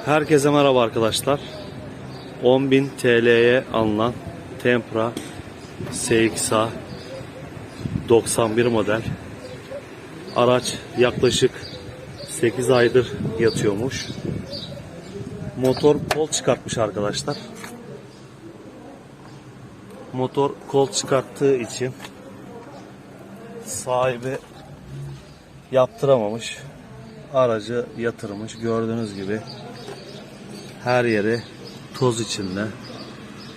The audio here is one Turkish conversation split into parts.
Herkese merhaba arkadaşlar. 10.000 TL'ye alınan Tempra CXA 91 model. Araç yaklaşık 8 aydır yatıyormuş. Motor kol çıkartmış arkadaşlar. Motor kol çıkarttığı için sahibi yaptıramamış. Aracı yatırmış. Gördüğünüz gibi her yeri toz içinde.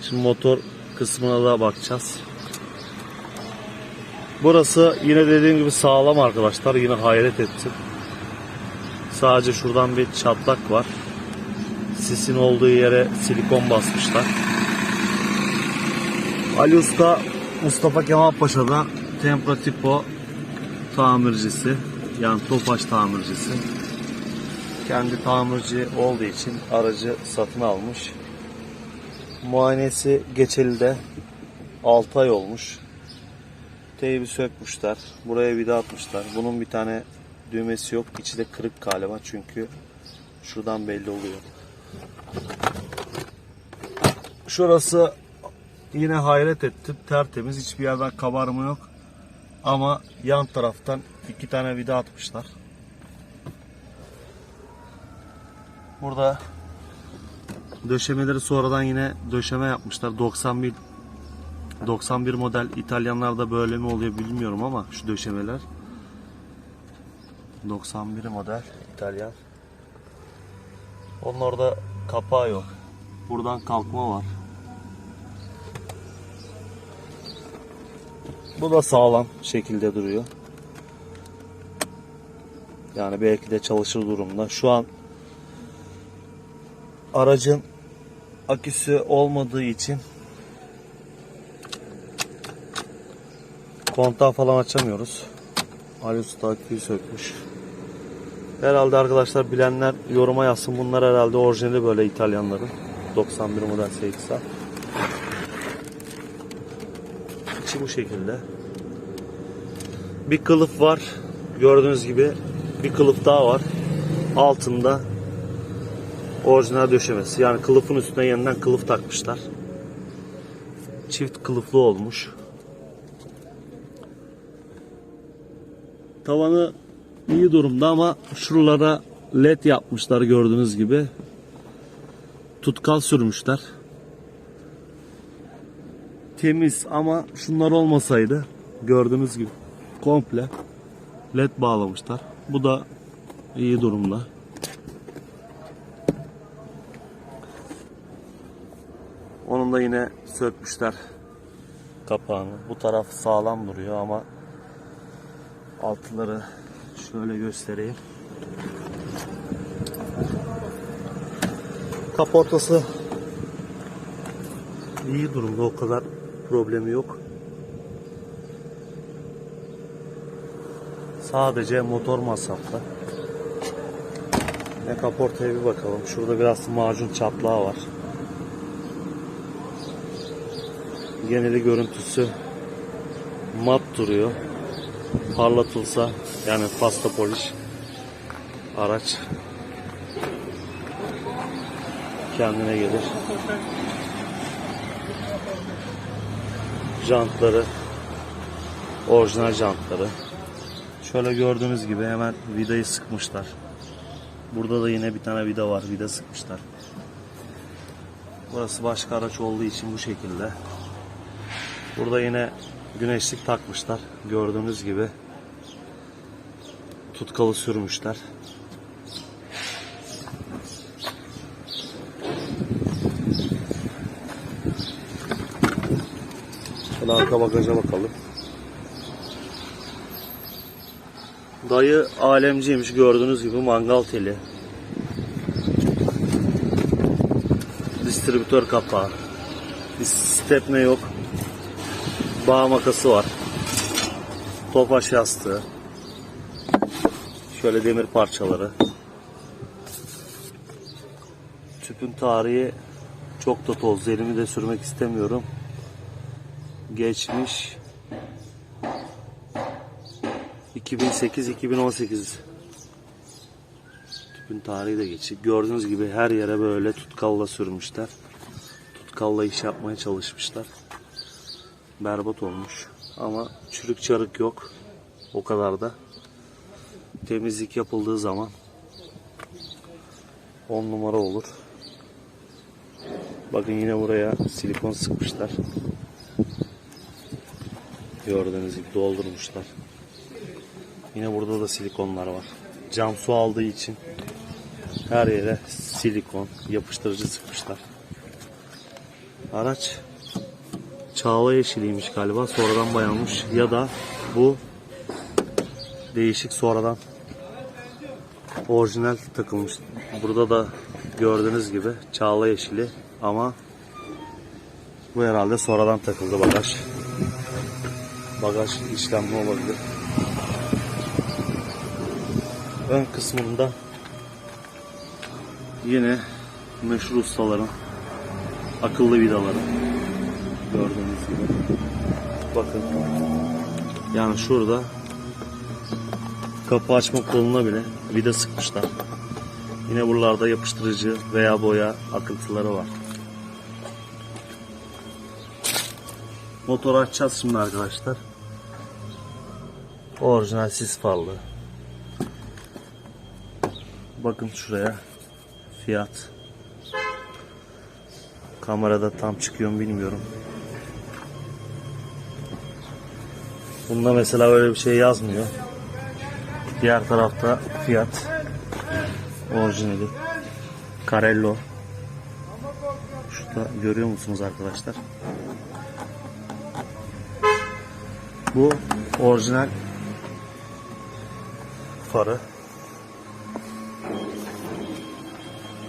Şimdi motor kısmına da bakacağız. Burası yine dediğim gibi sağlam arkadaşlar. Yine hayret ettim. Sadece şuradan bir çatlak var. Sisin olduğu yere silikon basmışlar. Ali Usta Mustafa Kemal Paşa'da Tempra Tipo tamircisi. Yani Tofaş tamircisi. Kendi tamirci olduğu için aracı satın almış. Muayenesi geçeli de 6 ay olmuş. Teybi sökmüşler. Buraya vida atmışlar. Bunun bir tane düğmesi yok. İçi de kırık galiba çünkü şuradan belli oluyor. Şurası yine hayret ettim. Tertemiz. Hiçbir yerden kabarma yok. Ama yan taraftan iki tane vida atmışlar. Burada döşemeleri sonradan yine döşeme yapmışlar. 91 91 model İtalyanlarda böyle mi oluyor bilmiyorum ama şu döşemeler 91 model İtalyan. Onun orada kapağı yok. Buradan kalkma var. Bu da sağlam şekilde duruyor. Yani belki de çalışır durumda. Şu an aracın aküsü olmadığı için kontağı falan açamıyoruz. Ali Usta aküyü sökmüş. Herhalde arkadaşlar bilenler yoruma yazsın. Bunlar herhalde orijinali böyle İtalyanların. 91 model CX'a. İçi bu şekilde. Bir kılıf var. Gördüğünüz gibi bir kılıf daha var. Altında orijinal döşemesi. Yani kılıfın üstüne yeniden kılıf takmışlar. Çift kılıflı olmuş. Tavanı iyi durumda ama şuralara led yapmışlar gördüğünüz gibi. Tutkal sürmüşler. Temiz ama şunlar olmasaydı gördüğünüz gibi komple led bağlamışlar. Bu da iyi durumda. Onun da yine sökmüşler kapağını. Bu taraf sağlam duruyor ama altları şöyle göstereyim. Kaportası iyi durumda o kadar problemi yok. Sadece motor masraflı. Ne kaportaya bir bakalım. Şurada biraz macun çatlağı var. Geneli görüntüsü mat duruyor. Parlatılsa yani pasta poliş araç kendine gelir. Jantları orijinal jantları. Şöyle gördüğünüz gibi hemen vidayı sıkmışlar. Burada da yine bir tane vida var. Vida sıkmışlar. Burası başka araç olduğu için bu şekilde. Burada yine güneşlik takmışlar. Gördüğünüz gibi. Tutkalı sürmüşler. Şöyle arka bagaja bakalım. Dayı alemciymiş gördüğünüz gibi mangal teli. Distribütör kapağı. Bir stepne yok. Bağ makası var. Topaş yastığı. Şöyle demir parçaları. Tüpün tarihi çok da toz. Elimi de sürmek istemiyorum. Geçmiş 2008-2018 Gün tarihi de geçik. Gördüğünüz gibi her yere böyle tutkalla sürmüşler. Tutkalla iş yapmaya çalışmışlar. Berbat olmuş. Ama çürük çarık yok. O kadar da. Temizlik yapıldığı zaman 10 numara olur. Bakın yine buraya silikon sıkmışlar. Gördüğünüz gibi doldurmuşlar. Yine burada da silikonlar var. Cam su aldığı için her yere silikon, yapıştırıcı sıkmışlar. Araç çağla yeşiliymiş galiba. Sonradan boyanmış. Ya da bu değişik sonradan orijinal takılmış. Burada da gördüğünüz gibi çağla yeşili ama bu herhalde sonradan takıldı bagaj. Bagaj işlemli olabilir. Ön kısmında yine meşhur ustaların akıllı vidaları gibi. Bakın. Yani şurada kapı açma koluna bile vida sıkmışlar. Yine buralarda yapıştırıcı veya boya akıntıları var. Motoru açacağız şimdi arkadaşlar. Orijinal sis farlı. Bakın şuraya fiyat. Kamerada tam çıkıyor mu bilmiyorum. Bunda mesela öyle bir şey yazmıyor. Diğer tarafta fiyat orijinali. Carello. Şurada görüyor musunuz arkadaşlar? Bu orijinal farı.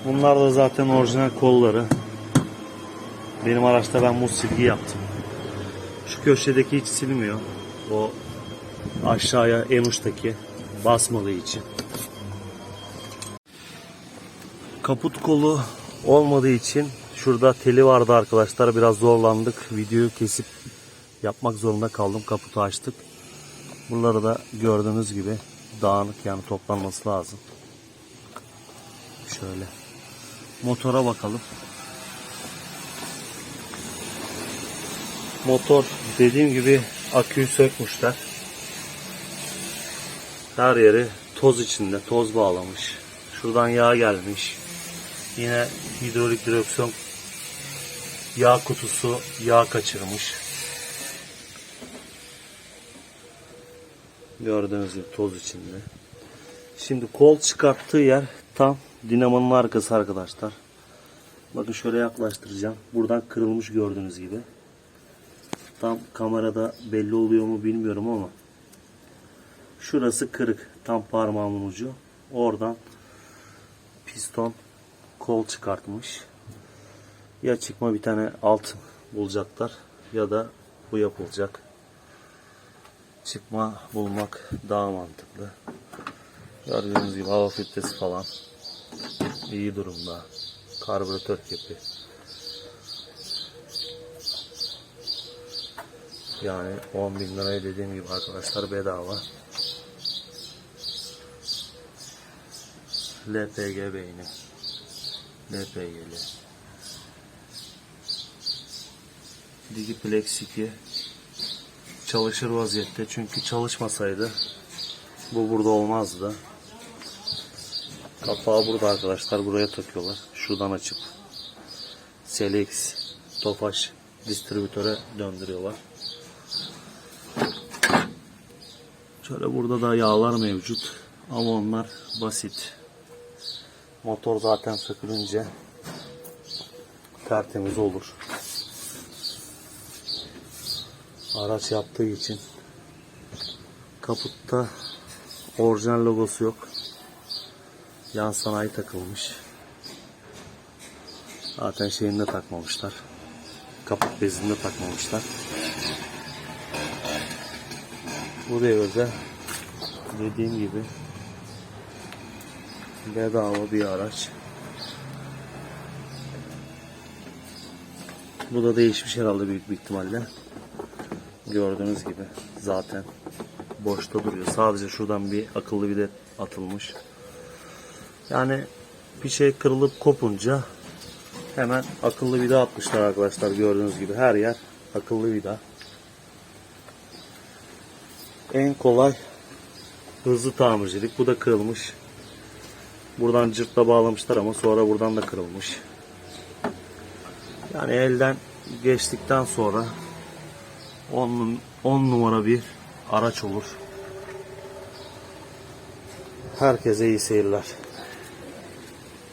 Bunlar da zaten orijinal kolları. Benim araçta ben muz silgi yaptım. Şu köşedeki hiç silmiyor. O aşağıya en uçtaki basmadığı için. Kaput kolu olmadığı için şurada teli vardı arkadaşlar. Biraz zorlandık. Videoyu kesip yapmak zorunda kaldım. Kaputu açtık. Buraları da gördüğünüz gibi dağınık yani toplanması lazım. Şöyle. Motora bakalım. Motor dediğim gibi aküyü sökmüşler. Her yeri toz içinde, toz bağlamış. Şuradan yağ gelmiş. Yine hidrolik direksiyon yağ kutusu yağ kaçırmış. Gördüğünüz gibi toz içinde. Şimdi kol çıkarttığı yer tam dinamonun arkası arkadaşlar. Bakın şöyle yaklaştıracağım. Buradan kırılmış gördüğünüz gibi. Tam kamerada belli oluyor mu bilmiyorum ama şurası kırık. Tam parmağımın ucu. Oradan piston kol çıkartmış. Ya çıkma bir tane alt bulacaklar ya da bu yapılacak. Çıkma bulmak daha mantıklı. Gördüğünüz gibi hava filtresi falan iyi durumda. Karbüratör kepi. Yani 10 bin liraya dediğim gibi arkadaşlar bedava. LPG beyni. LPG'li. Digiplex 2 çalışır vaziyette çünkü çalışmasaydı bu burada olmazdı. Kapağı burada arkadaşlar buraya takıyorlar. Şuradan açıp Selex Tofaş distribütöre döndürüyorlar. Şöyle burada da yağlar mevcut ama onlar basit. Motor zaten sökülünce tertemiz olur. Araç yaptığı için kaputta orijinal logosu yok. Yan sanayi takılmış. Zaten şeyinde takmamışlar. Kaput bezinde takmamışlar. Bu devirde dediğim gibi bedava bir araç. Bu da değişmiş herhalde büyük bir ihtimalle. Gördüğünüz gibi zaten boşta duruyor. Sadece şuradan bir akıllı bir de atılmış. Yani bir şey kırılıp kopunca hemen akıllı vida atmışlar arkadaşlar gördüğünüz gibi her yer akıllı vida. En kolay hızlı tamircilik. Bu da kırılmış. Buradan cırtla bağlamışlar ama sonra buradan da kırılmış. Yani elden geçtikten sonra 10 10 numara bir araç olur. Herkese iyi seyirler.